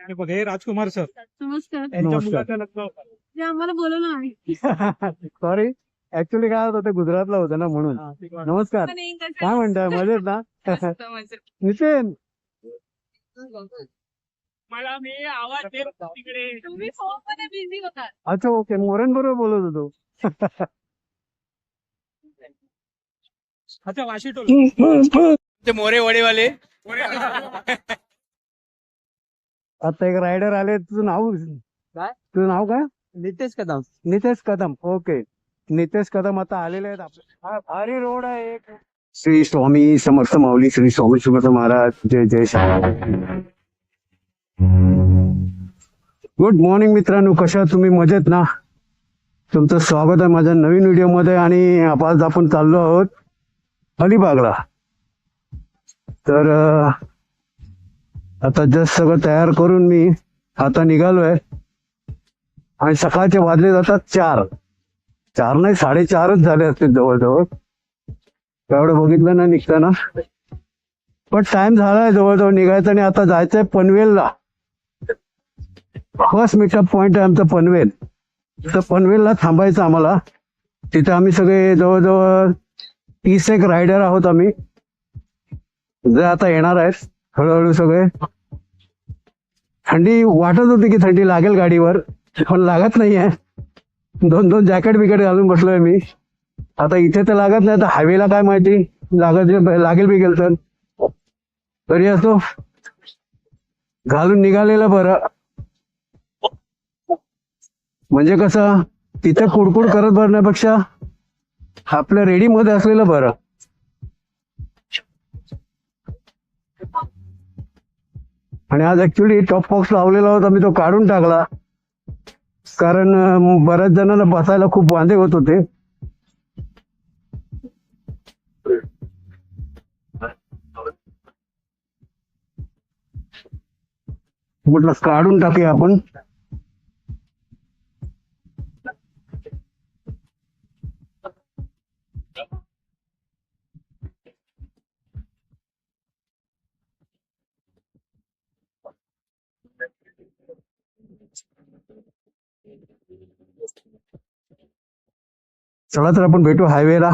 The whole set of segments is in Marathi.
हे बघ हे राजकुमार सर. नमस्कार. यांच्या नमस्कार. मुलाचं लग्न होतं. ते आम्हाला बोलवलं नाही. सॉरी ऍक्च्युली काय होतं ते गुजरातला होतं ना म्हणून. हा. नमस्कार. काय म्हणताय मजेत ना? नितीन. मला मी आवाज देत तिकडे. तुम्ही फोनमध्ये बिझी होता अच्छा ओके. मोरेन बरोबर बोलत होतो. अच्छा वाशी टोल. ते मोरे वडेवाले. आता एक रायडर आले तुझं नाव काय? तुझं नाव काय? नितेश कदम. नितेश कदम. ओके नितेश कदम आता आलेले आहेत आपले. हा भारी रोड आहे एक. श्री स्वामी समर्थ माऊली श्री स्वामी समर्थ महाराज जय जय श्री गुड मॉर्निंग मित्रांनो कशा तुम्ही? मजेत ना? तुमचं स्वागत आहे माझ्या नवीन व्हिडिओमध्ये आणि आज आपण चाललो आहोत अलिबागला. तर आता जस्ट सगळं तयार करून मी आता निघालोय. आणि सकाळचे वाजले जातात चार. चार नाही साडेचारच झाले असते जवळजवळ. एवढं बघितलं ना निघताना. पण टाइम झालाय जवळजवळ निघायचा आणि आता जायचंय पनवेलला. फर्स्ट मीटअप पॉइंट आहे आमचा पनवेल. तर पनवेलला थांबायचं आम्हाला. तिथे आम्ही सगळे जवळजवळ तीस एक रायडर आहोत आम्ही. जे आता येणार आहेत. हळूहळू सगळे. थंडी वाटत होती की थंडी लागेल गाडीवर पण लागत नाहीये. दोन दोन जॅकेट बिकेट घालून बसलोय मी. आता इथे तर लागत नाही तर हायवेला काय माहिती? लागत लागेल बिगेल तर. तरी असो. घालून निघालेलं बरं. म्हणजे कसं? तिथं कुडकुड करत भरण्यापेक्षा आपल्या रेडीमध्ये असलेलं बरं. आणि आज ऍक्च्युली टॉप बॉक्स लावलेला होता मी तो काढून टाकला. कारण बऱ्याच जणांना बसायला खूप वांदे होत होते. म्हटलं काढून टाकूया आपण. चला तर आपण भेटू हायवेला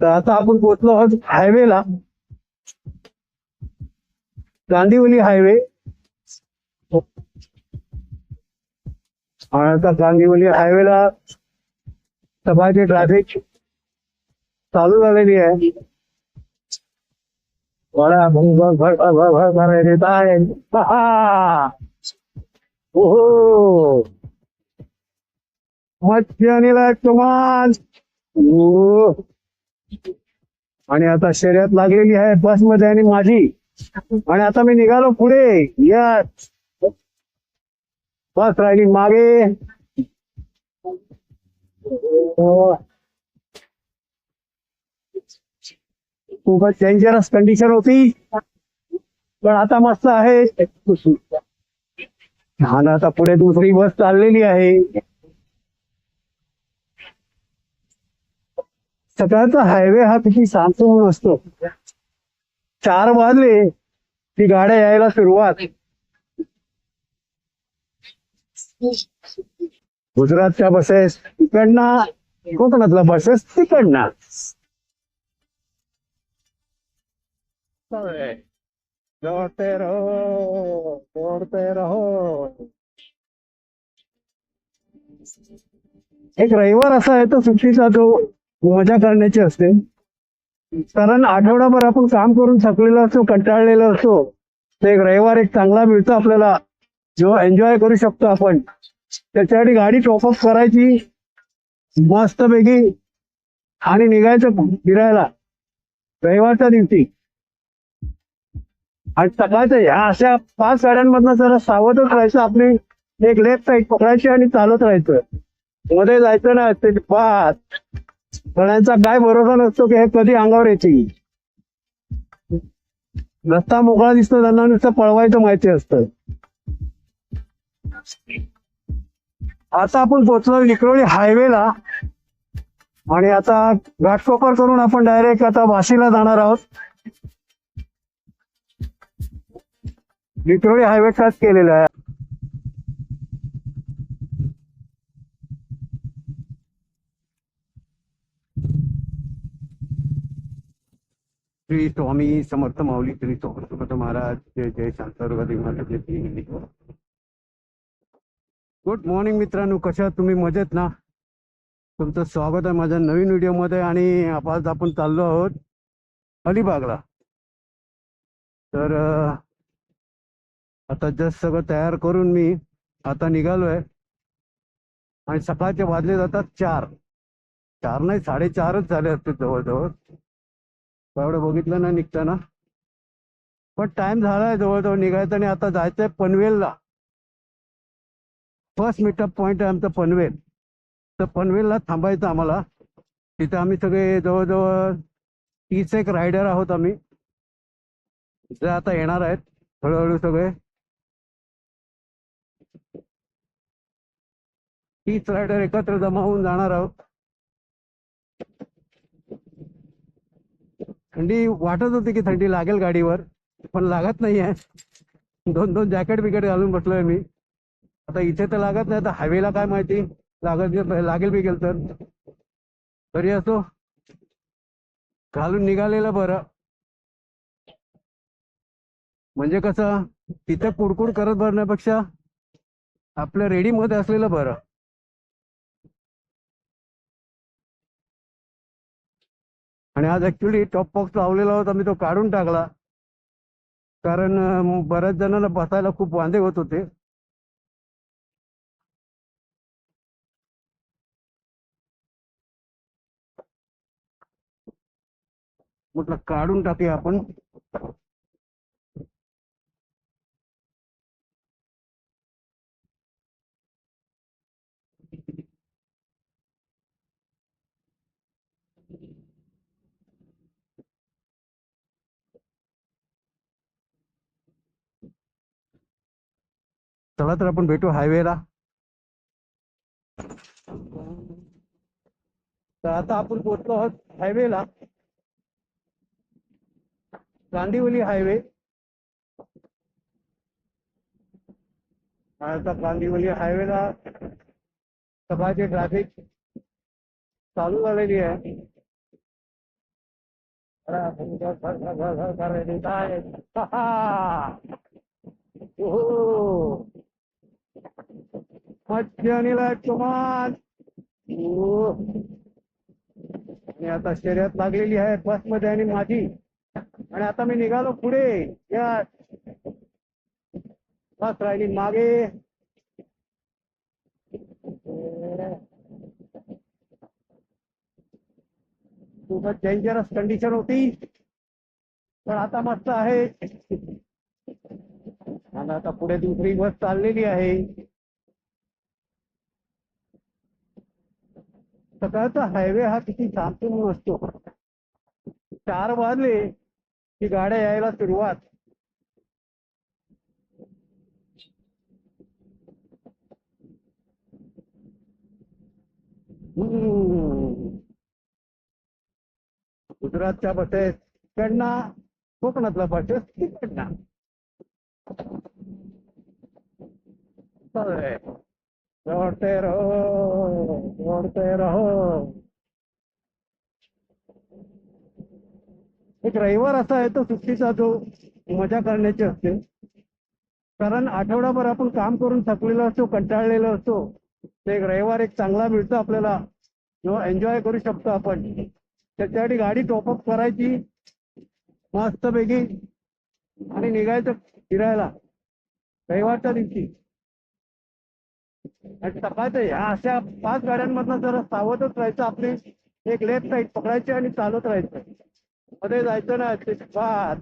तर आता आपण पोहोचलो आहोत हायवेला गांधीवली हायवे आणि आता गांधीवली हायवेला सभाची ट्रॅफिक चालू झालेली आहे बडा भर भर भर भर भर येत आहे ओहो! मच्छी आणला कमान ओ. आणि आता शर्यत लागलेली आहे बसमध्ये आणि माझी. आणि आता मी निघालो पुढे. या बस राहिली मागे. खूपच डेंजरस कंडिशन होती. पण आता मस्त आहे. लहान आता पुढे दुसरी बस चाललेली आहे. सकाळचा हायवे हा किती शांत म्हणून असतो. चार वाजले ती गाड्या यायला सुरुवात. गुजरातच्या बसेस तिकडनं कोकणातल्या बसेस तिकडनं. दौड़ते रहो दौड़ते रहो एक रविवार असा आहे तो सुट्टीचा तो मजा करण्याची असते. कारण आठवडाभर आपण काम करून थकलेलो असतो कंटाळलेलो असतो. तर एक रविवार एक चांगला मिळतो आपल्याला. जो एन्जॉय करू शकतो आपण. त्याच्यासाठी गाडी टॉपअप करायची. मस्तपैकी. आणि निघायचं फिरायला. रविवारच्या दिवशी. आणि सकाळचं ह्या अशा पाच गाड्यांमधनं जरा सावधच राहायचं. आपली एक लेफ्ट साईड पकडायची आणि चालत राहायचं. मध्ये जायचं ना ते पाच सगळ्यांचा काय भरोसा नसतो की हे कधी अंगावर यायची रस्ता मोकळा दिसतो त्यांना नुसतं पळवायचं माहिती असतं. आता आपण पोचलो निकरोळी हायवेला. आणि आता घाटकोपर करून आपण डायरेक्ट आता वाशीला जाणार आहोत. लिटरली हायवे टच केलेला आहे. श्री स्वामी समर्थ माऊली श्री समर्थ महाराज जय जय शांतारुगदी गुड मॉर्निंग मित्रांनो कशा तुम्ही? मजेत ना? तुमचं स्वागत आहे माझ्या नवीन व्हिडिओमध्ये आणि आज आपण चाललो आहोत अलिबागला. तर आता जस्ट सगळं तयार करून मी आता निघालोय. आणि सकाळचे वाजले जातात चार. चार नाही साडेचारच झाले असते जवळजवळ. एवढं बघितलं ना निघताना. पण टाइम झालाय जवळजवळ निघायचा आणि आता जायचंय पनवेलला. फर्स्ट मीटअप पॉइंट आहे आमचा पनवेल. तर पनवेलला थांबायचं आम्हाला. तिथे आम्ही सगळे जवळजवळ तीस एक रायडर आहोत आम्ही. जे आता येणार आहेत हळूहळू सगळे. तीच रायडर एकत्र जमा होऊन जाणार आहोत. थंडी वाटत होती की थंडी लागेल गाडीवर पण लागत नाही आहे दोन दोन जॅकेट बिकेट घालून बसलोय मी. आता इथे तर लागत नाही आता हायवेला काय माहिती? लागत लागेल बिगेल तर. तरी असो. घालून निघालेलं बरं. म्हणजे कसं तिथे कुडकुड करत भरण्यापेक्षा आपल्या रेडीमध्ये असलेलं बरं. आणि आज ऍक्च्युली टॉप बॉक्स लावलेला होता मी तो काढून टाकला. कारण बऱ्याच जणांना बसायला खूप वांदे होत होते. म्हटलं काढून टाकूया आपण. चला तर आपण भेटू हायवेला तर आता आपण पोहोचलो आहोत हायवेला कांदिवली हायवे आता कांदिवली हायवेला सभाचे ट्रॅफिक चालू झालेली आहे ओहो. मज्जानीला कमान आणि आता शर्यत लागलेली आहे बसमध्ये आणि माझी. आणि आता मी निघालो पुढे. या बस राहिली मागे. खूपच डेंजरस कंडिशन होती. पण आता मस्त आहे. आणि आता पुढे दुसरी बस चाललेली आहे. सकाळचा हायवे हा किती शांतमून असतो. चार वाजले की गाड्या यायला सुरुवात. गुजरातच्या बसेस त्यांना कोकणातल्या बसेस तिकडनं. चाललंय. दौड़ते रहो दौड़ते रहो. एक रविवार असा आहे तो सुट्टीचा जो मजा करण्याची असते. कारण आठवडाभर आपण काम करून थकलेलो असतो कंटाळलेलो असतो. ते एक रविवार एक चांगला मिळतो आपल्याला. जो एन्जॉय करू शकतो आपण. त्याच्यासाठी गाडी टॉपअप करायची. मस्तपैकी. आणि निघायचं फिरायला. रविवारच्या दिवशी. आणि सकाळचं ह्या अशा पाच गाड्यांमधनं जरा सावधच राहायचं आपली एक लेफ्ट साईड पकडायची आणि चालत राहायचं. मध्ये जायचं ना पाच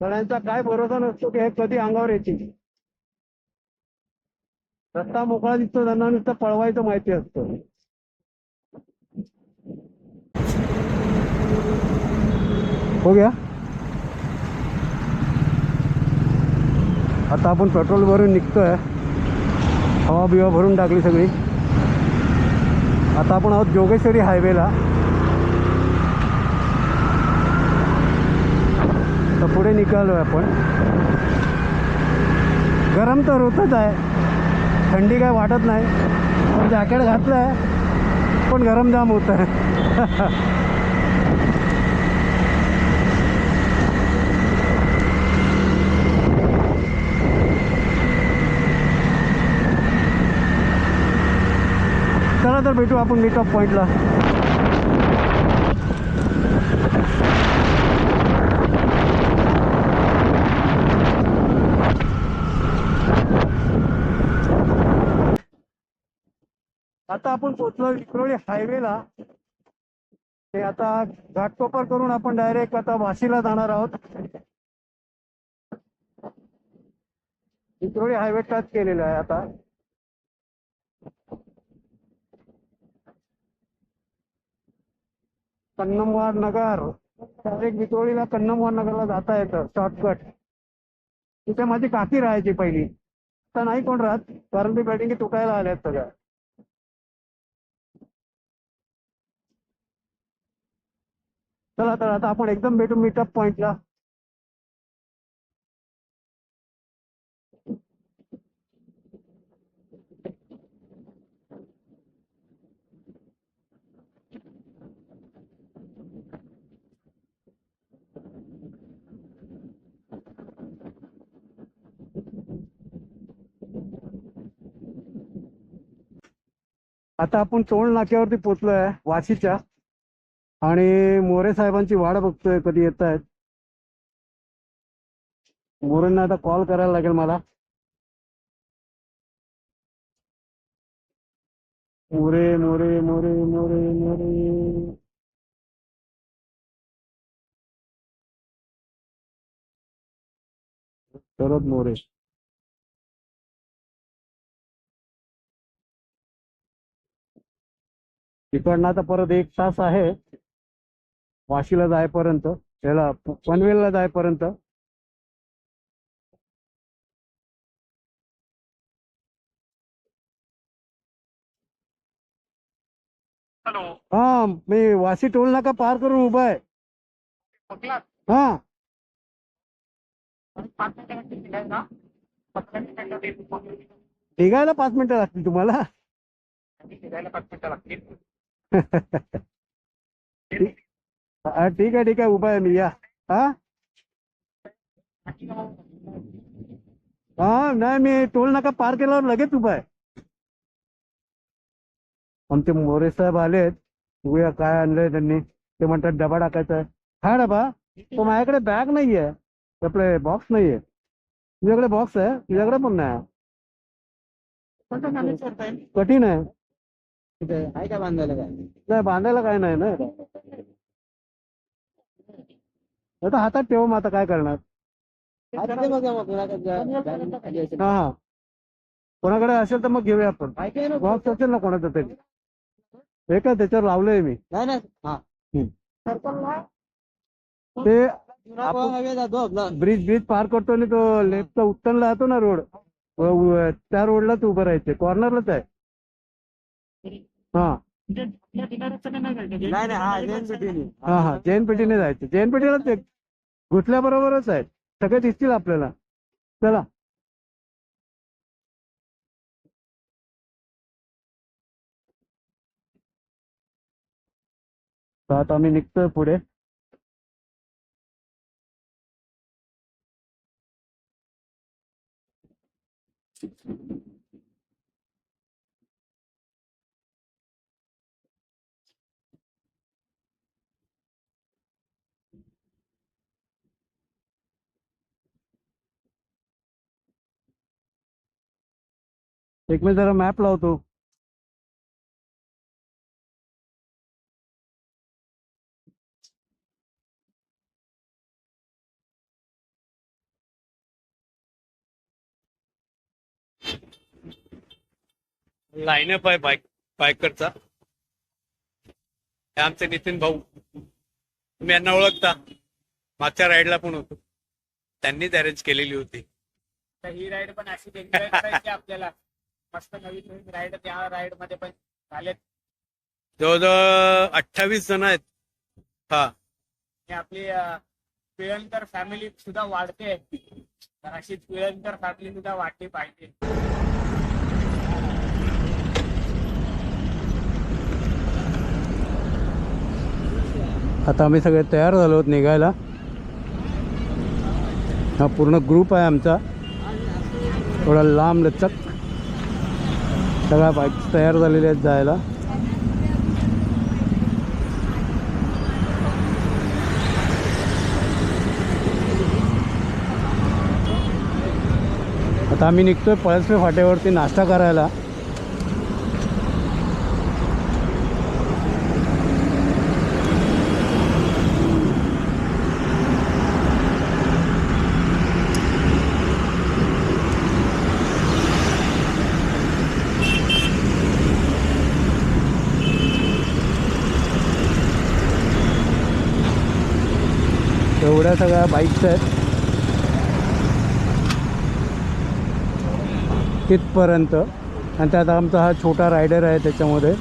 सगळ्यांचा काय भरोसा नसतो की हे कधी अंगावर येतील. रस्ता मोकळा दिसतो त्यांना नुसतं पळवायचं माहिती असतं. हो गया आता आपण पेट्रोल भरून निघतो आहे हवा बिवा भरून टाकली सगळी. आता आपण आहोत जोगेश्वरी हायवेला. तर पुढे निघालो आहे आपण. गरम तर होतच आहे. थंडी काय वाटत नाही. पण जॅकेट घातलं आहे पण गरम जाम होत आहे चला तर भेटू आपण मीटअप पॉईंटला आता आपण पोचलो विक्रोळी हायवेला ते आता घाटकोपर करून आपण डायरेक्ट आता वाशीला जाणार आहोत. विक्रोळी हायवे टच केलेला आहे आता. कन्नमवार नगर. डायरेक्ट वितोळीला कन्नमवार नगरला जाता येतं शॉर्टकट तिथे माझी काकी राहायची पहिली. आता नाही कोण राहत कारण ती बिल्डिंग तुटायला आल्यात सगळ्या. चला तर आता आपण एकदम भेटू मीटअप पॉइंटला आता आपण चोळ नाक्यावरती पोचलोय वाशीच्या. आणि मोरे साहेबांची वाट बघतोय कधी येत आहेत. मोरेंना आता कॉल करायला लागेल मला. मोरे मोरे मोरे मोरे मोरे. शरद मोरे. तिकडनं आता परत एक तास आहे. वाशीला जायपर्यंत याला प- पनवेलला जायपर्यंत. हॅलो. हा मी वाशी टोल नाका पार करून उभा आहे. हा. निघायला पाच मिनिटं लागतील तुम्हाला? निघायला पाच मिनिटं लागतील. ठीक है ठीक है उभा आहे मी या हा? हा नाही मी टोल नाका पार केल्यावर लगेच उभा आहे आमचे मोरे साहेब आलेत बघूया काय आणलंय त्यांनी ते म्हणतात डबा टाकायचा आहे। हा डबा तो माझ्याकडे बॅग नाहीये आपले बॉक्स नाहीये तुझ्याकडे बॉक्स आहे तुझ्याकडे पण नाही कोणतं मॅनेज करताय कठीण आहे। आहे का बांधायला काय? नाही बांधायला काय नाही ना. आता हातात ठेव मग आता काय करणार? आहे बघा मग कोणाकडे खाली असेल. हा हा. कोणाकडे असेल तर मग घेऊया आपण. आहे काय ना बॉक्स असेल ना कोणाचा तरी. हे काय त्याच्यावर लावलंय मी. नाही ना हा. ते आपण हवे जातो आपला. ब्रिज ब्रिज पार करतो आणि तो लेफ्टचा उत्तरला जातो ना रोड. त्या रोडलाच उभं राहायचे कॉर्नरलाच आहे. हा. नाही नाही हा जैन पेठीने. हा हा जैन पेठीने जायचं. जैन पेठीलाच एक घुसल्याबरोबरच आहे. सगळे दिसतील आपल्याला. चला. तर आता आम्ही निघतोय पुढे. एक मी जरा मॅप लावतो. लाईनअप आहे बाईक बायकरचा. हे आमचे नितीन भाऊ. तुम्ही यांना ओळखता? मागच्या राईडला पण होतो. त्यांनीच अरेंज केलेली होती. तर ही राईड पण अशी आपल्याला? मस्त नवीन नवीन राईड त्या राईडमध्ये पण झालेत. जवळजवळ अठ्ठावीस जण आहेत. हा. आणि आपली अं, पिळणकर फॅमिली सुद्धा वाढते. तर अशीच पिळणकर फॅमिली सुद्धा वाटली पाहिजे. आता आम्ही सगळे तयार झालो आहोत निघायला. हा पूर्ण ग्रुप आहे आमचा. थोडा लांब लचक. सगळ्या बाईक्स तयार झालेल्या आहेत जायला. आता आम्ही निघतोय पळसपे फाट्यावरती नाश्ता करायला. सगळ्या सगळ्या बाईक्स आहेत तिथपर्यंत आणि त्यात आमचा हा छोटा रायडर आहे त्याच्यामध्ये.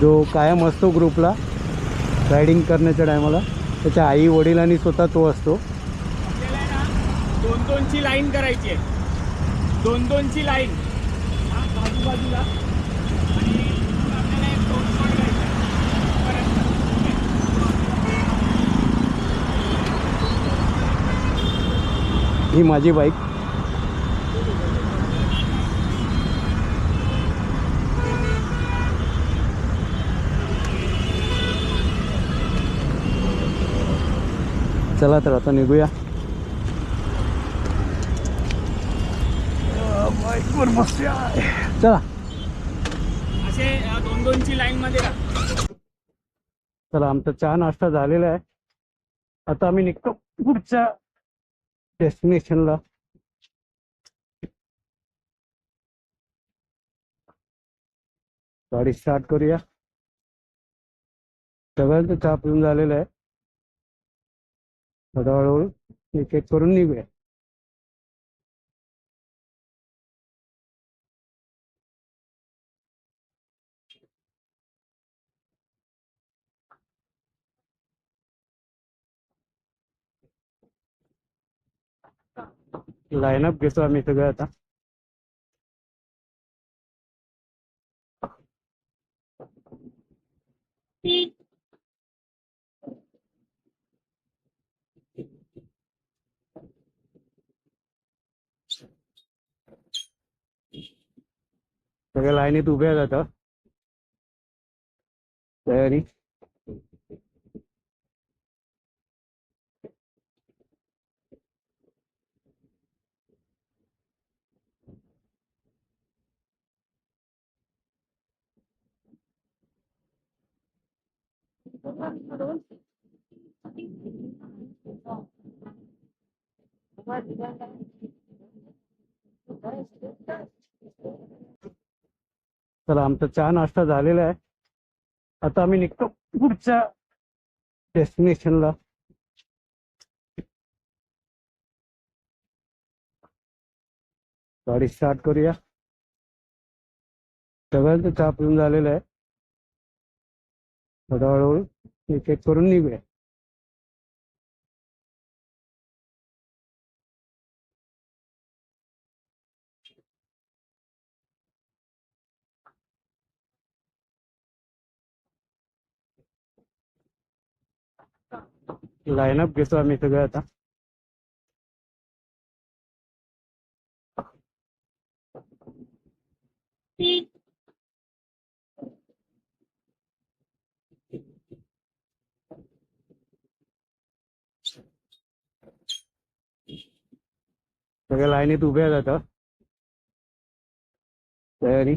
जो कायम असतो ग्रुपला रायडिंग करण्याच्या टायमाला त्याच्या आई वडील आणि स्वतः तो असतो. दोन दोनची लाईन करायची आहे. दोन दोनची लाईन बाजूबाजूला आणि आपल्याला एक दोन शॉट घ्यायचा आहे. परत. ही माझी बाईक. चला तर आता निघूया. बाईकवर बसूया चला. असे दोन दोनची लाईन मध्ये चला आमचा चहा नाश्ता झालेला आहे. आता आम्ही निघतो पुढच्या डेस्टिनेशनला. गाडी स्टार्ट करूया. सगळ्यांचं चहा येऊन झालेलं आहे. थोडा हळूहळू एक एक करून निघूया. लाईनअप घेतो आम्ही सगळं आता सगळ्या लाईनीत उभ्या आहेत आता तयारी चला, आमचा चहा नाश्ता झालेला आहे. आता आम्ही निघतो पुढच्या डेस्टिनेशनला गाडी स्टार्ट करूया. सगळ्यांचं चहा पिऊन झालेलं आहे. थोडा हळूहळू एक एक करून निघूया. लाईनअप घेतो आम्ही सगळं आता. सगळ्या लाईनीत उभ्या जातात तयारी